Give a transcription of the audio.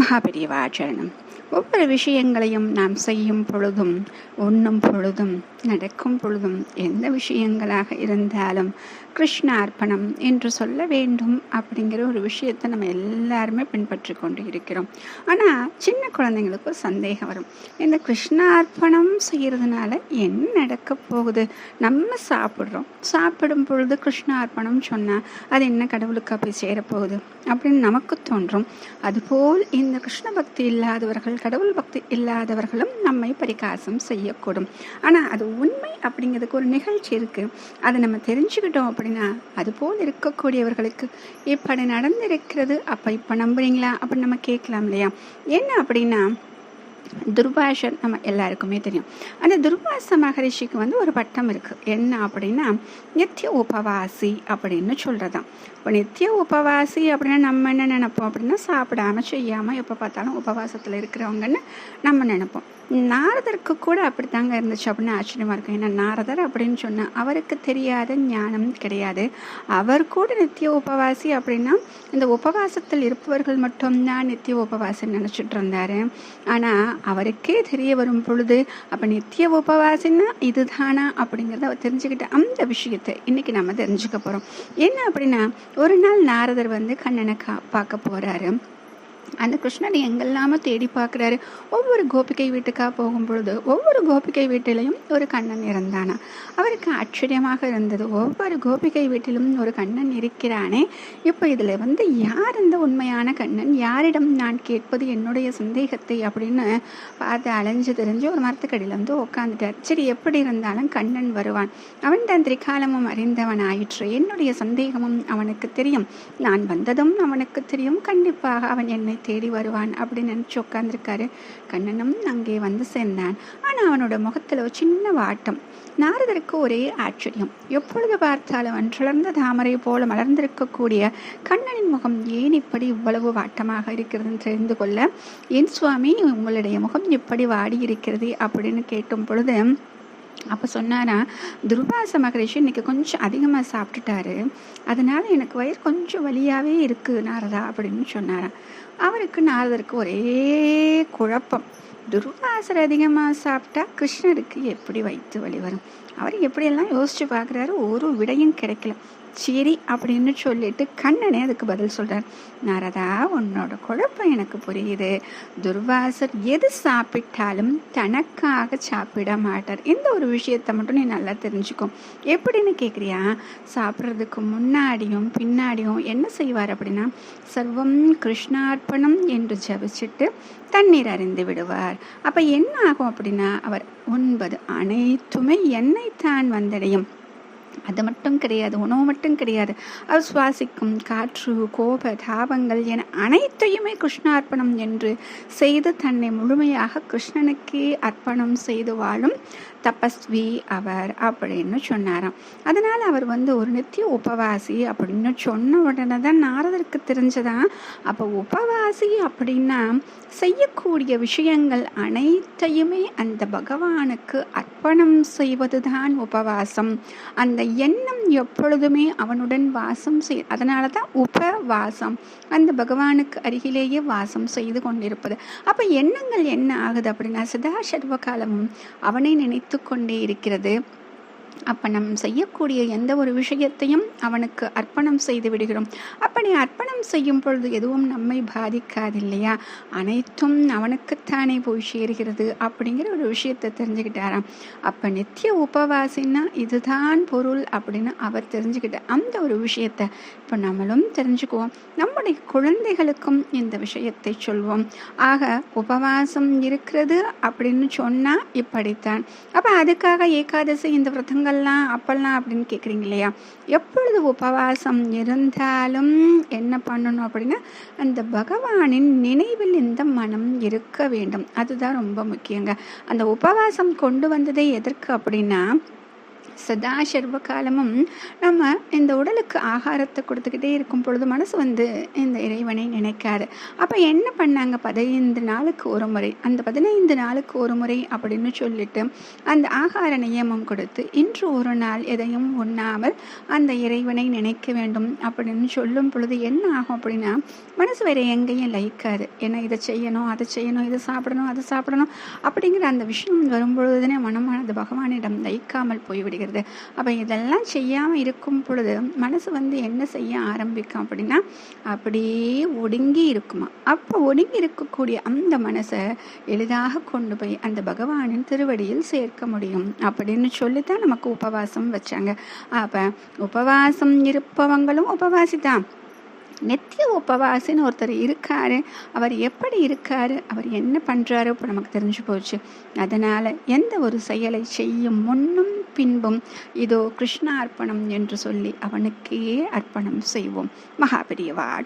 மகாபெரிவாச்சரணம். ஒவ்வொரு விஷயங்களையும் நாம் செய்யும் பொழுதும் உண்ணும் பொழுதும் நடக்கும் பொழுதும் எந்த விஷயங்களாக இருந்தாலும் கிருஷ்ண அர்ப்பணம் என்று சொல்ல வேண்டும் அப்படிங்கிற ஒரு விஷயத்தை நம்ம எல்லாருமே பின்பற்றி கொண்டு இருக்கிறோம். ஆனால் சின்ன குழந்தைங்களுக்கு ஒரு சந்தேகம் வரும். இந்த கிருஷ்ணார்ப்பணம் செய்கிறதுனால என்ன நடக்க போகுது? நம்ம சாப்பிட்றோம். சாப்பிடும் பொழுது கிருஷ்ணார்ப்பணம் சொன்னால் அது என்ன கடவுளுக்கு போய் சேரப்போகுது அப்படின்னு நமக்கு தோன்றும். அதுபோல் இந்த கிருஷ்ண பக்தி இல்லாதவர்கள் கடவுள் பக்தி இல்லாதவர்களும் நம்மை பரிகாசம் செய்யக்கூடும். ஆனால் அது உண்மை அப்படிங்கிறதுக்கு ஒரு நிகழ்ச்சி இருக்குது அதை நம்ம தெரிஞ்சுக்கிட்டோம் அப்படின்னா அதுபோல் இருக்கக்கூடியவர்களுக்கு இப்படி நடந்திருக்கிறது அப்போ இப்போ நம்புறீங்களா? அப்படின்னு நம்ம கேட்கலாம் இல்லையா? என்ன அப்படின்னா துர்பாஷர் நம்ம எல்லாருக்குமே தெரியும். அந்த துர்வாச மகரிஷிக்கு வந்து ஒரு பட்டம் இருக்குது என்ன அப்படின்னா நித்திய உபவாசி அப்படின்னு சொல்கிறதாம் இப்போ நித்திய உபவாசி அப்படின்னா நம்ம என்ன நினைப்போம் அப்படின்னா சாப்பிடாம செய்யாமல் எப்போ பார்த்தாலும் உபவாசத்தில் இருக்கிறவங்கன்னு நம்ம நினைப்போம். நாரதருக்கு கூட அப்படித்தாங்க இருந்துச்சு அப்படின்னு ஆச்சரியமாக இருக்கும். ஏன்னா நாரதர் அப்படின்னு சொன்னால் அவருக்கு தெரியாத ஞானம் கிடையாது. அவர் கூட நித்திய உபவாசி அப்படின்னா இந்த உபவாசத்தில் இருப்பவர்கள் மட்டும்தான் நித்திய உபவாசம் நினச்சிட்டு இருந்தாரு. ஆனால் அவருக்கே தெரிய வரும் பொழுது அப்போ நித்திய உபவாசின்னா இதுதானா அப்படிங்கிறத அவர் தெரிஞ்சுக்கிட்ட அந்த விஷயத்தை இன்னைக்கு நம்ம தெரிஞ்சுக்க போகிறோம் என்ன அப்படின்னா ஒரு நாள் நாரதர் வந்து கண்ணனை கா பார்க்க போகிறாரு அந்த கிருஷ்ணன் எங்கெல்லாமோ தேடி பார்க்குறாரு. ஒவ்வொரு கோபிகை வீட்டுக்காக போகும் பொழுது ஒவ்வொரு கோபிகை வீட்டிலையும் ஒரு கண்ணன் இருந்தானா? அவருக்கு ஆச்சரியமாக இருந்தது. ஒவ்வொரு கோபிகை வீட்டிலும் ஒரு கண்ணன் இருக்கிறானே. இப்போ இதில் வந்து யார் இந்த உண்மையான கண்ணன்? யாரிடம் நான் கேட்பது என்னுடைய சந்தேகத்தை அப்படின்னு பார்த்து அலைஞ்சு தெரிஞ்சு ஒரு மரத்துக்கடியில் வந்து உட்காந்துட்டார் சரி எப்படி இருந்தாலும் கண்ணன் வருவான். அவன் தன் திரிகாலமும் அறிந்தவன் ஆயிற்று என்னுடைய சந்தேகமும் அவனுக்கு தெரியும். நான் வந்ததும் அவனுக்கு தெரியும். கண்டிப்பாக அவன் என்னை தேடி வருவான் அப்படின்னு நினச்சி உட்காந்துருக்காரு கண்ணனும் அங்கே வந்து சேர்ந்தான். ஆனால் அவனோட முகத்தில் ஒரு சின்ன வாட்டம். நாரதருக்கு ஒரே ஆச்சரியம். எப்பொழுது பார்த்தாலும் அன்றளர்ந்த தாமரை போல மலர்ந்திருக்கக்கூடிய கண்ணனின் முகம் ஏன் இப்படி இவ்வளவு வாட்டமாக இருக்கிறதுன்னு தெரிந்து கொள்ள என் சுவாமி உங்களுடைய முகம் எப்படி வாடி இருக்கிறது அப்படின்னு கேட்கும் பொழுது அப்போ சொன்னாரா துர்வாச மகரிஷி இன்னைக்கு கொஞ்சம் அதிகமாக சாப்பிட்டுட்டாரு. அதனால எனக்கு வயிறு கொஞ்சம் வலியாகவே இருக்குது நாரதா அப்படின்னு சொன்னாராம் அவருக்கு நாரதருக்கு ஒரே குழப்பம். துர்வாசர் அதிகமாக சாப்பிட்டா கிருஷ்ணருக்கு எப்படி வயிற்று வலி வரும்? அவர் எப்படியெல்லாம் யோசிச்சு பார்க்குறாரு ஒரு விடையும் கிடைக்கல. சரி அப்படின்னு சொல்லிட்டு கண்ணனே அதுக்கு பதில் சொல்கிறார் நாரதா உன்னோட குழப்பம் எனக்கு புரியுது. துர்வாசர் எது சாப்பிட்டாலும் தனக்காக சாப்பிட மாட்டார். இந்த ஒரு விஷயத்தை மட்டும் நீ நல்லா தெரிஞ்சுக்கும் எப்படின்னு கேட்குறியா சாப்பிட்றதுக்கு முன்னாடியும் பின்னாடியும் என்ன செய்வார் அப்படின்னா சர்வம் கிருஷ்ணார்ப்பணம் என்று ஜபிச்சுட்டு தண்ணீர் அறிந்து விடுவார். அப்போ என்ன ஆகும் அப்படின்னா அவர் ஒன்பது அனைத்துமே என்னை தான் வந்தடையும். அது மட்டும் கிடையாது உணவு மட்டும் கிடையாது. அவர் சுவாசிக்கும் காற்று கோப தாபங்கள் என அனைத்தையுமே கிருஷ்ணார்ப்பணம் என்று செய்து தன்னை முழுமையாக கிருஷ்ணனுக்கே அர்ப்பணம் செய்து வாழும் தபஸ்வி அவர் அப்படின்னு சொன்னாராம். அதனால் அவர் வந்து ஒரு நித்திய உபவாசி அப்படின்னு சொன்ன உடனே தான் நாரதருக்கு தெரிஞ்சதான் அப்போ உபவாசி அப்படின்னா செய்யக்கூடிய விஷயங்கள் அனைத்தையுமே அந்த பகவானுக்கு அர்ப்பணம் செய்வது தான் உபவாசம். அந்த எண்ணம் எப்பொழுதுமே அவனுடன் வாசம் செய் அதனால தான் உபவாசம். அந்த பகவானுக்கு அருகிலேயே வாசம் செய்து கொண்டிருப்பது. அப்போ எண்ணங்கள் என்ன ஆகுது அப்படின்னா சதா சர்வ காலமும் அவனை நினைத்து கொண்டே இருக்கிறது. அப்போ நம் செய்யக்கூடிய எந்த ஒரு விஷயத்தையும் அவனுக்கு அர்ப்பணம் செய்து விடுகிறோம். அப்படி அர்ப்பணம் செய்யும் பொழுது எதுவும் நம்மை பாதிக்காது இல்லையா அனைத்தும் அவனுக்குத்தானே போய் சேர்கிறது அப்படிங்கிற ஒரு விஷயத்தை தெரிஞ்சுக்கிட்டாராம். அப்போ நித்திய உபவாசின்னா இதுதான் பொருள் அப்படின்னு அவர் தெரிஞ்சுக்கிட்ட அந்த ஒரு விஷயத்தை இப்போ நம்மளும் தெரிஞ்சுக்குவோம். நம்முடைய குழந்தைகளுக்கும் இந்த விஷயத்தை சொல்வோம். ஆக உபவாசம் இருக்கிறது அப்படின்னு சொன்னால் இப்படித்தான். அப்போ அதுக்காக ஏகாதசி இந்த விரதங்கள் இப்பெல்லாம் அப்பெல்லாம் அப்படின்னு கேட்குறீங்க இல்லையா எப்பொழுது உபவாசம் இருந்தாலும் என்ன பண்ணணும் அப்படின்னா அந்த பகவானின் நினைவில் இந்த மனம் இருக்க வேண்டும். அதுதான் ரொம்ப முக்கியங்க. அந்த உபவாசம் கொண்டு வந்ததே எதற்கு அப்படின்னா சதா சர்வ காலமும் நம்ம இந்த உடலுக்கு ஆகாரத்தை கொடுத்துக்கிட்டே இருக்கும் பொழுது மனசு வந்து இந்த இறைவனை நினைக்காது. அப்போ என்ன பண்ணாங்க? பதினைந்து நாளுக்கு ஒரு முறை. அந்த பதினைந்து நாளுக்கு ஒரு முறை அப்படின்னு சொல்லிட்டு அந்த ஆகார நியமம் கொடுத்து இன்று ஒரு நாள் எதையும் உண்ணாமல் அந்த இறைவனை நினைக்க வேண்டும் அப்படின்னு சொல்லும் பொழுது என்ன ஆகும் அப்படின்னா மனசு வேற எங்கேயும் லைக்காது ஏன்னா இதை செய்யணும் அதை செய்யணும் இதை சாப்பிடணும் அதை சாப்பிடணும் அப்படிங்கிற அந்த விஷயம் வரும்பொழுதுனே மனமானது பகவானிடம் லைக்காமல் விடுகிறது. அப்போ இதெல்லாம் செய்யாமல் இருக்கும் பொழுது மனசு வந்து என்ன செய்ய ஆரம்பிக்கும் அப்படின்னா அப்படியே ஒடுங்கி இருக்குமா? அப்போ ஒடுங்கி இருக்கக்கூடிய அந்த மனசை எளிதாக கொண்டு போய் அந்த பகவானின் திருவடியில் சேர்க்க முடியும். அப்படின்னு சொல்லி தான் நமக்கு உபவாசம் வச்சாங்க. அப்போ உபவாசம் இருப்பவங்களும் உபவாசிதான். நித்திய உபவாசின்னு ஒருத்தர் இருக்காரு. அவர் எப்படி இருக்காரு? அவர் என்ன பண்ணுறாரு இப்போ நமக்கு தெரிஞ்சு போச்சு. அதனால் எந்த ஒரு செயலை செய்யும் முன்னும் பின்பும் இதோ கிருஷ்ண அர்ப்பணம் என்று சொல்லி அவனுக்கே அர்ப்பணம் செய்வோம். மகாபெரியவாழ